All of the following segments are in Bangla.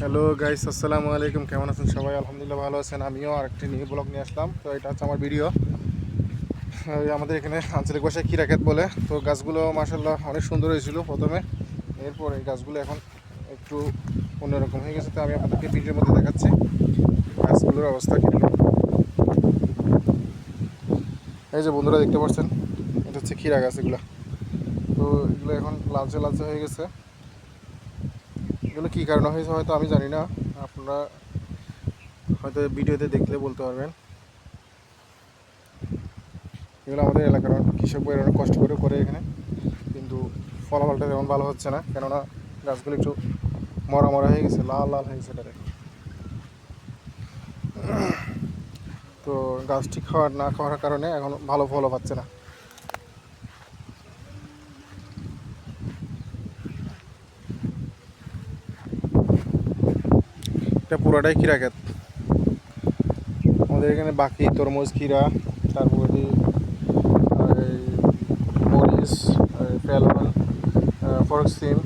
হ্যালো গাইস আসসালামু আলাইকুম। কেমন আছেন সবাই? আলহামদুলিল্লাহ ভালো আছেন। আমিও আরেকটি নিউ ব্লগ নিয়ে আসলাম। তো এটা হচ্ছে আমার ভিডিও আমাদের এখানে আঞ্চলিক ভাষায় কিরাকেত বলে? তো গাছগুলো মাসাল্লাহ অনেক সুন্দর হয়েছিল প্রথমে। এরপর এই গাছগুলো এখন একটু অন্যরকম হয়ে গেছে। তো আমি আপনাদেরকে ভিডিওর মধ্যে দেখাচ্ছি গাছগুলোর অবস্থা কীরকম এই যে বন্ধুরা দেখতে পাচ্ছেন, এটা হচ্ছে ক্ষীরা গাছ এগুলো। তো এগুলো এখন লালচে লালচে হয়ে গেছে। এগুলো কী কারণে হয়েছে হয়তো আমি জানি না। আপনারা হয়তো ভিডিওতে দেখলে বলতে পারবেন। এগুলো আমাদের এলাকার কৃষক ভাইয়ের অনেক কষ্ট করে করে এখানে। কিন্তু ফলাফলটা তেমন ভালো হচ্ছে না। কেননা গাছগুলো একটু মরা মরা হয়ে গেছে, লাল লাল হয়ে গেছে এটাতে। তো গাছ ঠিক খাওয়ার না খাওয়ার কারণে এখন ভালো ফলও পাচ্ছে না। এটা পুরোটাই ক্ষীরা ক্ষেত। আমাদের এখানে বাকি তরমুজ ক্ষীরা, তারপরে মরিচ ফেলন ফরক সিম,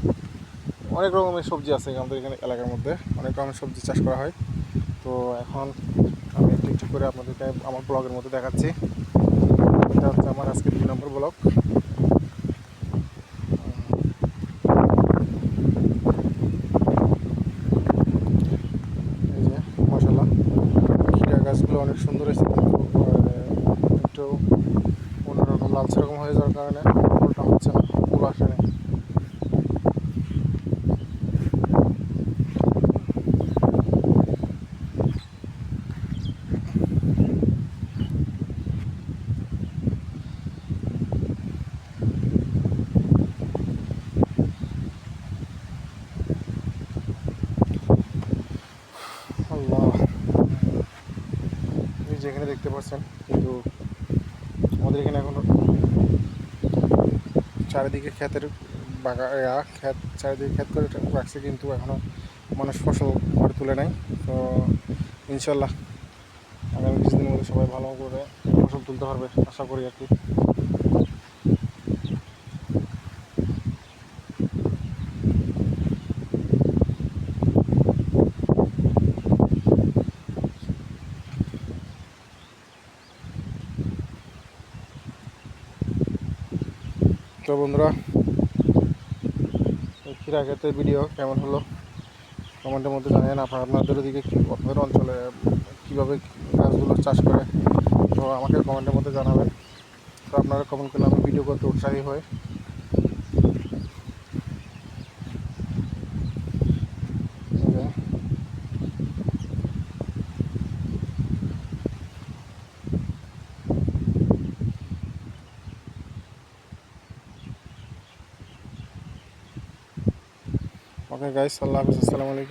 অনেক রকমের সবজি আছে আমাদের এখানে এলাকার মধ্যে। অনেক রকমের সবজি চাষ করা হয়। তো এখন আমি একটু একটু করে আপনাদেরকে আমার ব্লগের মধ্যে দেখাচ্ছি। এটা হচ্ছে আমার আজকে দুই নম্বর ব্লগ এই যে মশলা ক্ষীরা গাছগুলো অনেক সুন্দর হয়েছে একটু অন্যরকম লাল সেরকম হয়ে যাওয়ার কারণে ফুলটা হচ্ছে না, ফুল আসে না আল্লাহ এই যে এখানে দেখতে পাচ্ছেন, কিন্তু আমাদের এখানে এখনও চারিদিকে ক্ষেতের বাগা ক্ষেত, চারিদিকে ক্ষেত করে রাখছে, কিন্তু এখনও মানুষ ফসল ঘরে তুলে নেয় তো ইনশাল্লাহ আগামী কিছুদিনের মধ্যে সবাই ভালো করে ফসল তুলতে পারবে, আশা করি আর কি। তো বন্ধুরা ক্ষীরা ক্ষেতের ভিডিও কেমন হলো? কমেন্টের মধ্যে জানেন আপনাদের ওদিকে কী আপনাদের অঞ্চলে, কীভাবে গাছগুলো চাষ করে? তো আমাকে কমেন্টের মধ্যে জানাবেন। তো আপনারা কমেন্ট করলে আমি ভিডিও করতে উৎসাহী হই এই যে, ওকে গাইস আল্লাহ হাফিজ আসসালামু আলাইকুম